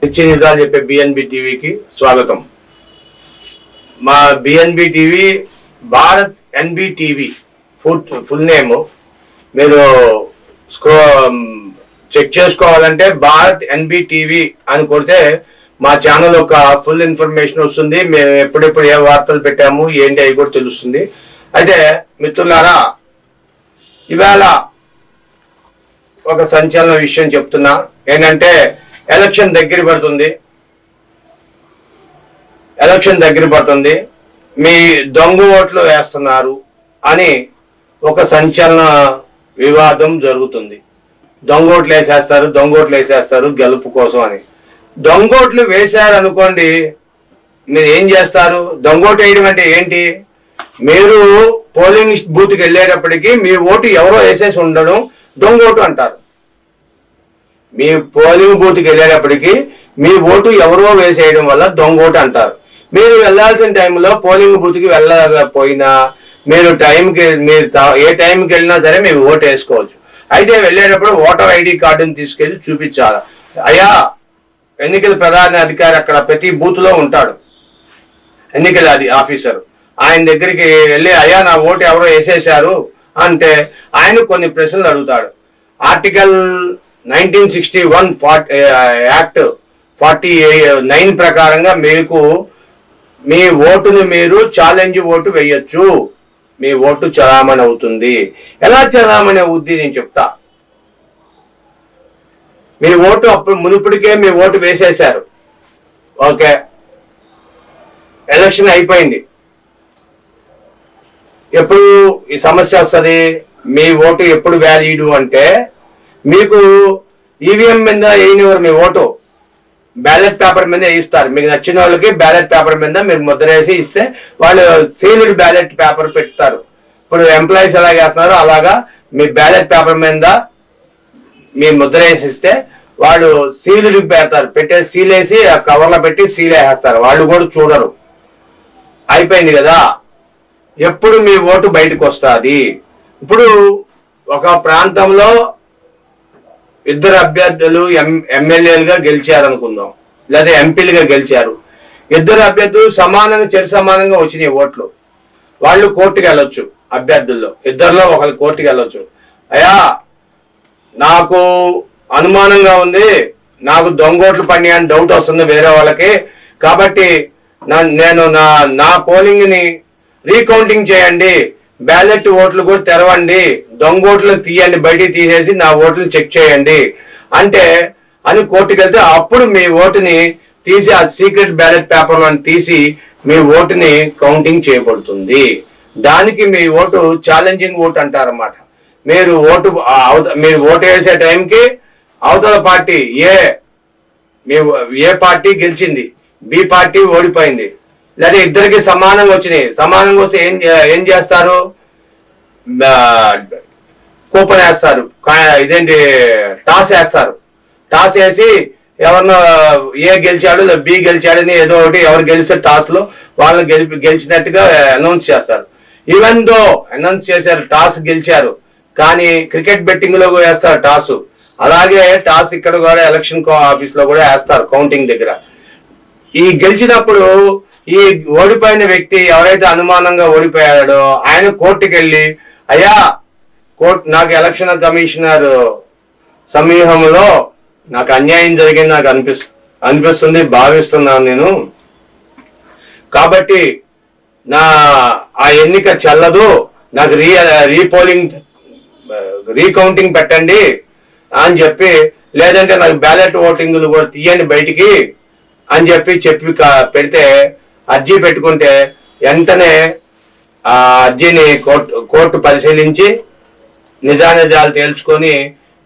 మిర్చి నిజాలు చెప్పే బిఎన్బి టీవీకి స్వాగతం. మా BNB TV Bharat NB TV full full name. మీరు స్క్రో చెక్ చేసుకోవాలంటే భారత్ ఎన్బి టీవీ అని కొడితే మా ఛానల్ ఒక ఫుల్ ఇన్ఫర్మేషన్ వస్తుంది. మేము ఎప్పుడెప్పుడు ఏ వార్తలు పెట్టాము ఏంటి అవి కూడా తెలుస్తుంది. అయితే మిత్రులారా ఇవాళ ఒక సంచలన విషయం చెప్తున్నా. ఏంటంటే ఎలక్షన్ దగ్గర పడుతుంది. ఎలక్షన్ దగ్గర పడుతుంది. మీ దొంగ ఓట్లు వేస్తున్నారు అని ఒక సంచలన వివాదం జరుగుతుంది. దొంగ ఓట్లు వేసేస్తారు దొంగ ఓట్లు వేసేస్తారు గెలుపు కోసం అని. దొంగ ఓట్లు వేశారు అనుకోండి మీరు ఏం చేస్తారు? దొంగోటు వేయడం అంటే ఏంటి? మీరు పోలింగ్ బూత్కి వెళ్ళేటప్పటికి మీ ఓటు ఎవరో వేసేసి ఉండడం దొంగ ఓటు అంటారు. మీ పోలింగ్ బూత్కి వెళ్ళేటప్పటికి మీ ఓటు ఎవరో వేసేయడం వల్ల దొంగ ఓటు అంటారు. మీరు వెళ్ళాల్సిన టైంలో పోలింగ్ బూత్కి వెళ్ళకపోయినా మీరు టైంకి మీరు ఏ టైంకి వెళ్ళినా సరే మీరు ఓటు వేసుకోవచ్చు. అయితే వెళ్ళేటప్పుడు ఓటర్ ఐడి కార్డుని తీసుకెళ్ళి చూపించాలి. అయ్యా ఎన్నికల ప్రధాన అధికారి అక్కడ ప్రతి బూత్లో ఉంటాడు. ఎన్నికల అది ఆఫీసర్. ఆయన దగ్గరికి వెళ్ళి అయ్యా నా ఓటు ఎవరో వేసేశారు అంటే ఆయన కొన్ని ప్రశ్నలు అడుగుతాడు. Article nineteen sixty one forty act forty nine ప్రకారంగా మీకు మీ ఓటుని మీరు ఛాలెంజ్ ఓటు వేయొచ్చు. మీ ఓటు చలామణి అవుతుంది. ఎలా చలామణి అవుద్ది నేను చెప్తా. మీ ఓటు అప్పుడు మునుపుడికే మీ ఓటు వేసేశారు. ఓకే. ఎలక్షన్ అయిపోయింది. ఎప్పుడు ఈ సమస్య వస్తుంది? మీ ఓటు ఎప్పుడు వ్యాలీడు అంటే మీకు ఈవీఎం మీద వేయనివారు మీ ఓటు. బ్యాలెట్ పేపర్ మీద వేయిస్తారు. మీకు నచ్చిన వాళ్ళకి బ్యాలెట్ పేపర్ మీద మీరు ముద్ర వేసి ఇస్తే వాళ్ళు సీల్డ్ బ్యాలెట్ పేపర్ పెడతారు. ఇప్పుడు ఎంప్లాయీస్ ఎలా చేస్తున్నారో అలాగా మీ బ్యాలెట్ పేపర్ మీద మీ ముద్ర వేసి ఇస్తే వాళ్ళు సీలు పెడతారు. పెట్టే సీలేసి ఆ కవర్లో పెట్టి సీల్ వేసేస్తారు. వాళ్ళు కూడా చూడరు. అయిపోయింది కదా? ఎప్పుడు మీ ఓటు బయటకు వస్తుంది? ఇప్పుడు ఒక ప్రాంతంలో ఇద్దరు అభ్యర్థులు ఎం ఎమ్మెల్యేలుగా గెలిచారు అనుకుందాం లేదా ఎంపీలుగా గెలిచారు. ఇద్దరు అభ్యర్థులు సమానంగా చెరు సమానంగా వచ్చినాయి ఓట్లు. వాళ్ళు కోర్టుకి వెళ్ళొచ్చు అభ్యర్థుల్లో. ఇద్దరిలో ఒకళ్ళు కోర్టుకి వెళ్ళొచ్చు. అయ్యా నాకు అనుమానంగా ఉంది. నాకు దొంగోట్లు పడినాయి అని డౌట్ వస్తుంది వేరే వాళ్ళకి. కాబట్టి నేను నా నా పోలింగ్ని రీకౌంటింగ్ చేయండి. బ్యాలెట్ ఓట్లు కూడా తెరవండి. దొంగ ఓట్లు తీయండి. బయటికి తీసేసి నా ఓట్లు చెక్ చేయండి. అంటే అని కోర్టుకు వెళ్తే అప్పుడు మీ ఓటుని తీసి ఆ సీక్రెట్ బ్యాలెట్ పేపర్ తీసి మీ ఓటుని కౌంటింగ్ చేయబడుతుంది. దానికి మీ ఓటు ఛాలెంజింగ్ ఓటు అంటారన్నమాట. మీరు ఓటు అవత- మీరు ఓటు వేసే టైంకి అవతల పార్టీ ఏ మీ ఏ పార్టీ గెలిచింది? బి పార్టీ ఓడిపోయింది. లేదా ఇద్దరికి సమానంగా వచ్చినాయి. సమానంగా వస్తే ఏం ఏం చేస్తారు? కూపన్ వేస్తారు. ఇదేంటి? టాస్ వేస్తారు. టాస్ వేసి ఎవరినో ఏ గెలిచాడు బి గెలిచాడని ఏదో ఒకటి ఎవరు గెలిస్తే టాస్లో వాళ్ళని గెలిపి గెలిచినట్టుగా అనౌన్స్ చేస్తారు. ఈవెన్ దో అనౌన్స్ చేశారు టాస్ గెలిచారు కానీ క్రికెట్ బెట్టింగ్లో కూడా వేస్తారు టాస్. అలాగే టాస్ ఇక్కడ కూడా ఎలక్షన్ ఆఫీస్లో కూడా వేస్తారు కౌంటింగ్ దగ్గర. ఈ గెలిచినప్పుడు ఈ ఓడిపోయిన వ్యక్తి ఎవరైతే అనుమానంగా ఓడిపోయాడో ఆయన కోర్టుకి వెళ్ళి అయ్యా కోర్టు నాకు ఎలక్షన్ కమిషనర్ సమూహంలో నాకు అన్యాయం జరిగింది నాకు అనిపిస్ అనిపిస్తుంది భావిస్తున్నాను నేను. కాబట్టి నా ఆ ఎన్నిక చెల్లదు నాకు రీ రీపోలింగ్ రీకౌంటింగ్ పెట్టండి అని చెప్పి లేదంటే నాకు బ్యాలెట్ ఓటింగ్లు కూడా తీయండి బయటికి అని చెప్పి చెప్పి పెడితే అర్జీ పెట్టుకుంటే వెంటనే ఆ అర్జీని కోర్టు కోర్టు పరిశీలించి నిజానిజాలు తేల్చుకొని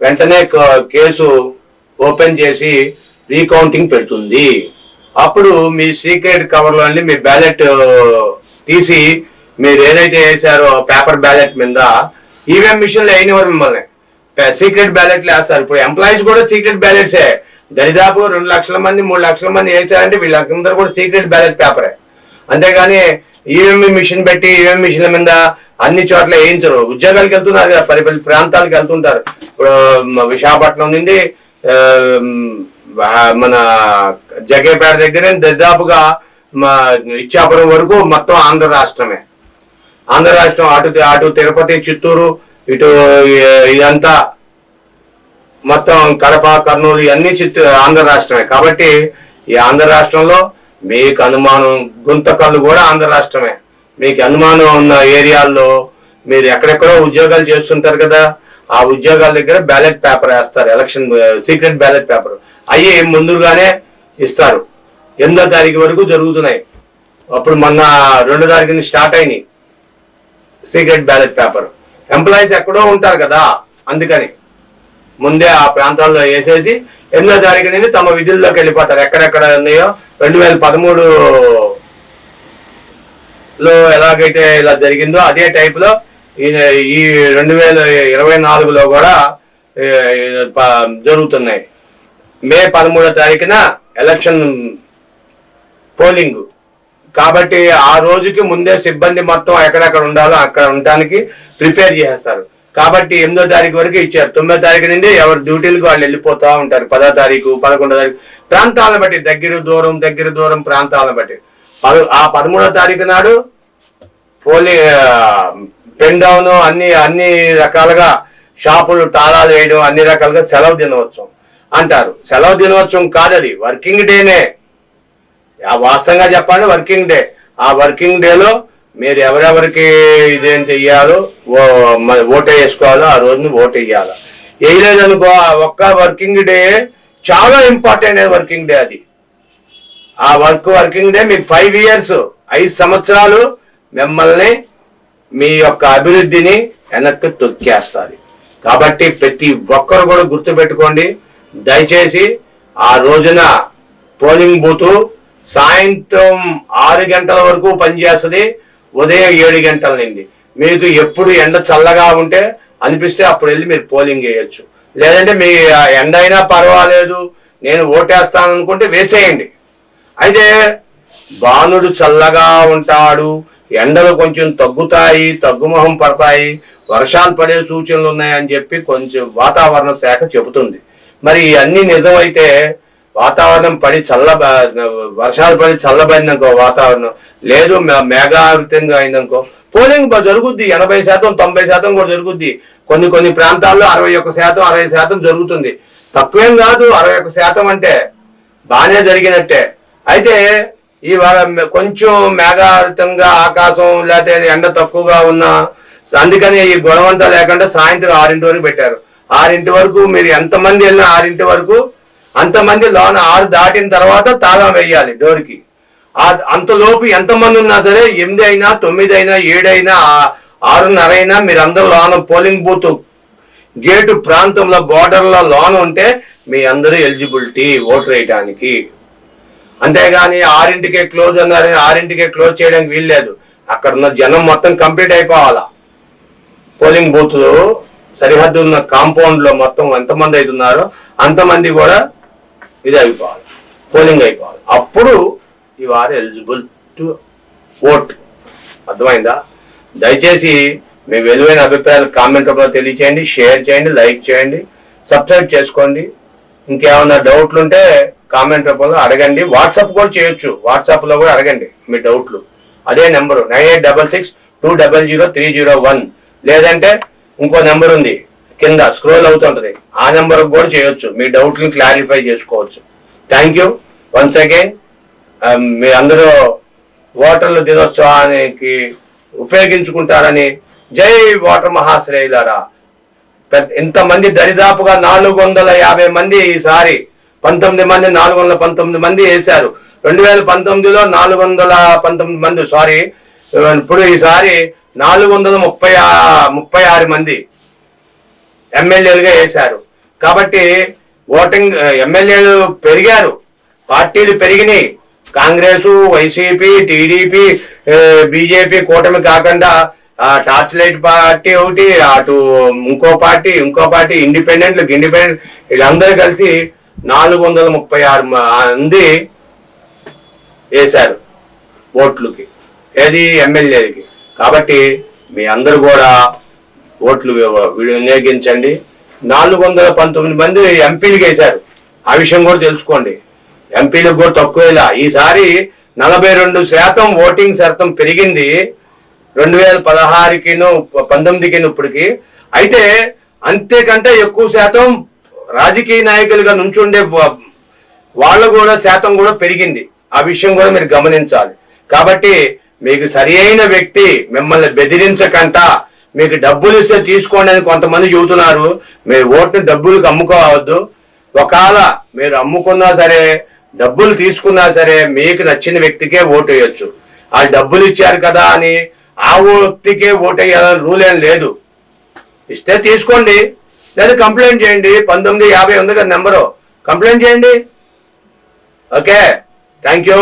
వెంటనే కేసు ఓపెన్ చేసి రీకౌంటింగ్ పెడుతుంది. అప్పుడు మీ సీక్రెట్ కవర్లో అండి మీ బ్యాలెట్ తీసి మీరు ఏదైతే వేసారో పేపర్ బ్యాలెట్ మీద ఈవీఎం మిషన్లో అయినవారు మిమ్మల్ని సీక్రెట్ బ్యాలెట్లు వేస్తారు. ఇప్పుడు ఎంప్లాయీస్ కూడా సీక్రెట్ బ్యాలెట్సే. దరిదాపు రెండు లక్షల మంది మూడు లక్షల మంది వేసారంటే వీళ్ళందరూ కూడా సీక్రెట్ బ్యాలెట్ పేపరే. అంతేగాని ఈవీఎం మిషన్ పెట్టి ఈవీఎం మిషన్ల మీద అన్ని చోట్ల వేయించరు ఉద్యోగాలకు వెళ్తున్నారు కదా పరి ప్రాంతాలకు వెళ్తుంటారు. ఇప్పుడు విశాఖపట్నం నుండి మన జగేపేట దగ్గర దాదాపుగా మా ఇచ్చాపురం వరకు మొత్తం ఆంధ్ర రాష్ట్రమే. ఆంధ్ర రాష్ట్రం అటు అటు తిరుపతి చిత్తూరు ఇటు ఇదంతా మొత్తం కడప కర్నూలు ఇవన్నీ చిత్తూ ఆంధ్ర రాష్ట్రమే. కాబట్టి ఈ ఆంధ్ర రాష్ట్రంలో మీకు అనుమానం గుంతకల్లు కూడా ఆంధ్ర రాష్ట్రమే. మీకు అనుమానం ఉన్న ఏరియాల్లో మీరు ఎక్కడెక్కడో ఉద్యోగాలు చేస్తుంటారు కదా ఆ ఉద్యోగాల దగ్గర బ్యాలెట్ పేపర్ వేస్తారు. Election secret ballot paper. అవి ముందుగానే ఇస్తారు. ఎనిమిదో తారీఖు వరకు జరుగుతున్నాయి. అప్పుడు మొన్న రెండో తారీఖుని స్టార్ట్ అయినాయి. Secret ballot paper. ఎంప్లాయీస్ ఎక్కడో ఉంటారు కదా అందుకని. ముందే ఆ ప్రాంతాల్లో వేసేసి ఎనిమిదో తారీఖు నుండి తమ విధుల్లోకి వెళ్ళిపోతారు. ఎక్కడెక్కడ ఉన్నాయో రెండు వేల పదమూడు లో ఎలాగైతే ఇలా జరిగిందో అదే టైప్లో ఈ ఈ రెండు వేల ఇరవై నాలుగులో కూడా జరుగుతున్నాయి. మే పదమూడో తారీఖున ఎలక్షన్ పోలింగ్. కాబట్టి ఆ రోజుకి ముందే సిబ్బంది మొత్తం ఎక్కడెక్కడ ఉండాలో అక్కడ ఉండటానికి ప్రిపేర్ చేస్తారు కాబట్టి ఎనిమిదో తారీఖు వరకు ఇచ్చారు. తొమ్మిదో తారీఖు నుండి ఎవరు డ్యూటీలకు వాళ్ళు వెళ్ళిపోతూ ఉంటారు. పదో తారీఖు పదకొండో తారీఖు. ప్రాంతాలను బట్టి దగ్గర దూరం దగ్గర దూరం ప్రాంతాలను బట్టి. పద- ఆ పదమూడో తారీఖు నాడు పోలీ పెన్ డౌన్ అన్ని అన్ని రకాలుగా షాపులు తాళాలు వేయడం అన్ని రకాలుగా సెలవు దినోత్సవం అంటారు. సెలవు దినోత్సవం కాదది వర్కింగ్ డేనే. వాస్తవంగా చెప్పండి వర్కింగ్ డే. ఆ వర్కింగ్ డేలో మీరు ఎవరెవరికి ఇదేంటి ఇవ్వాలో ఓ- ఓటు వేసుకోవాలో ఆ రోజున ఓటు వేయాలి వేయలేదనుకో ఆ ఒక్క వర్కింగ్ డే చాలా ఇంపార్టెంట్ వర్కింగ్ డే అది. ఆ వర్క్ వర్కింగ్ డే మీకు ఫైవ్ ఇయర్స్ ఐదు సంవత్సరాలు మిమ్మల్ని మీ యొక్క అభివృద్ధిని వెనక్కి తొక్కేస్తారు కాబట్టి ప్రతి ఒక్కరు కూడా గుర్తుపెట్టుకోండి దయచేసి ఆ రోజున పోలింగ్ బూతు సాయంత్రం ఆరు గంటల వరకు పనిచేస్తుంది. ఉదయం ఏడు గంటల నుండి. మీకు ఎప్పుడు ఎండ చల్లగా ఉంటే అనిపిస్తే అప్పుడు వెళ్ళి మీరు పోలింగ్ వేయొచ్చు లేదంటే మీ ఆ ఎండ అయినా పర్వాలేదు నేను ఓటేస్తాను అనుకుంటే వేసేయండి. అయితే బాణుడు చల్లగా ఉంటాడు ఎండలు కొంచెం తగ్గుతాయి తగ్గుముఖం పడతాయి వర్షాలు పడే సూచనలు ఉన్నాయని చెప్పి కొంచెం వాతావరణ శాఖ చెబుతుంది. మరి ఇవన్నీ నిజమైతే వాతావరణం పడి చల్ల వర్షాలు పడి చల్లబడినకో వాతావరణం. లేదు మే- మేఘావృతంగా అయిందనుకో. పోలింగ్ జరుగుద్ది. ఎనభై శాతం తొంభై శాతం కూడా జరుగుద్ది. కొన్ని కొన్ని ప్రాంతాల్లో అరవై ఒక్క శాతం అరవై శాతం జరుగుతుంది. తక్కువేం కాదు అరవై ఒక్క శాతం అంటే బాగానే జరిగినట్టే. అయితే ఈ వారం కొంచెం మేఘావృతంగా ఆకాశం లేకపోతే ఎండ తక్కువగా ఉన్న అందుకని ఈ గొడవంతా లేకుండా సాయంత్రం ఆరింటి వరకు పెట్టారు. ఆరింటి వరకు మీరు ఎంతమంది వెళ్ళినా ఆరింటి వరకు అంతమంది లోన ఆరు దాటిన తర్వాత తాళం వేయాలి డోర్కి. అంతలోపు ఎంతమంది ఉన్నా సరే ఎనిమిది అయినా తొమ్మిది అయినా ఏడైనా ఆరున్నర అయినా మీరు అందరు లోన పోలింగ్ బూత్. గేటు ప్రాంతంలో బోర్డర్లో లోన్ ఉంటే మీ అందరూ ఎలిజిబిలిటీ ఓటు వేయడానికి అంతేగాని ఆరింటికే క్లోజ్ అన్నారు ఆరింటికే క్లోజ్ చేయడానికి వీల్లేదు అక్కడ ఉన్న జనం మొత్తం కంప్లీట్ అయిపోవాలా. పోలింగ్ బూత్లు సరిహద్దు ఉన్న కాంపౌండ్లో మొత్తం ఎంతమంది అవుతున్నారో అంతమంది కూడా ఇది అయిపోవాలి. పోలింగ్ అయిపోవాలి. అప్పుడు you are eligible to vote అర్థమైందా? దయచేసి మీ విలువైన అభిప్రాయాలు కామెంట్ రూపంలో తెలియచేయండి షేర్ చేయండి లైక్ చేయండి సబ్స్క్రైబ్ చేసుకోండి. ఇంకేమైనా డౌట్లు ఉంటే కామెంట్ రూపంలో అడగండి. వాట్సాప్ కూడా చేయొచ్చు. వాట్సాప్లో కూడా అడగండి మీ డౌట్లు అదే number nine eight double six two double zero three zero one. లేదంటే ఇంకో నెంబర్ ఉంది. కింద స్క్రోల్ అవుతుంటది ఆ నెంబర్ కూడా చేయొచ్చు. మీ డౌట్లను క్లారిఫై చేసుకోవచ్చు. థ్యాంక్ యూ వన్స్ అగైన్ మీ అందరూ ఓటర్ల దినోత్సవానికి ఉపయోగించుకుంటారని జై ఓటర్ మహాశ్రేయులారా. పెద్ద ఇంతమంది దరిదాపుగా నాలుగు వందల యాభై మంది ఈసారి పంతొమ్మిది మంది నాలుగు వందల పంతొమ్మిది మంది వేశారు. రెండు వేల పంతొమ్మిదిలో నాలుగు వందల పంతొమ్మిది మంది సారీ ఇప్పుడు ఈసారి నాలుగు వందల ముప్పై ముప్పై ఆరు మంది ఎమ్మెల్యేలుగా వేశారు. కాబట్టి ఓటింగ్ ఎమ్మెల్యేలు పెరిగారు. పార్టీలు పెరిగినాయి. కాంగ్రెస్ వైసీపీ టీడీపీ బీజేపీ కూటమి కాకుండా ఆ, టార్చ్ లైట్ పార్టీ ఒకటి అటు ఇంకో పార్టీ ఇంకో పార్టీ ఇండిపెండెంట్ ఇండిపెండెంట్ వీళ్ళందరూ కలిసి నాలుగు వందల ముప్పై ఆరు మంది వేశారు ఓట్లకి. ఏది? ఎమ్మెల్యేలకి. కాబట్టి మీ అందరు కూడా ఓట్లు వినియోగించండి. నాలుగు వందల పంతొమ్మిది మంది ఎంపీలు వేశారు ఆ విషయం కూడా తెలుసుకోండి. ఎంపీలకు కూడా తక్కువేలా. ఈసారి నలభై రెండు శాతం ఓటింగ్ శాతం పెరిగింది. రెండు వేల పదహారుకిను పంతొమ్మిదికిను ఇప్పటికి. అయితే అంతేకంటే ఎక్కువ శాతం రాజకీయ నాయకులుగా నుంచుండే వాళ్ళు కూడా శాతం కూడా పెరిగింది. ఆ విషయం కూడా మీరు గమనించాలి. కాబట్టి మీకు సరి అయిన వ్యక్తి మిమ్మల్ని బెదిరించకంట. మీకు డబ్బులు ఇస్తే తీసుకోండి అని కొంతమంది చెబుతున్నారు. మీరు ఓటుని డబ్బులకు అమ్ముకోవద్దు. ఒకవేళ మీరు అమ్ముకున్నా సరే డబ్బులు తీసుకున్నా సరే మీకు నచ్చిన వ్యక్తికే ఓటు వేయచ్చు. ఆ డబ్బులు ఇచ్చారు కదా అని ఆ వ్యక్తికే ఓటు వేయాలని రూల్ ఏం లేదు. ఇస్తే తీసుకోండి. లేదా కంప్లైంట్ చేయండి. పంతొమ్మిది యాభై ఉంది కదా నెంబరు. కంప్లైంట్ చేయండి. Okay. Thank you.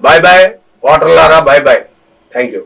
Bye bye. ఓటర్లారా bye bye. Thank you.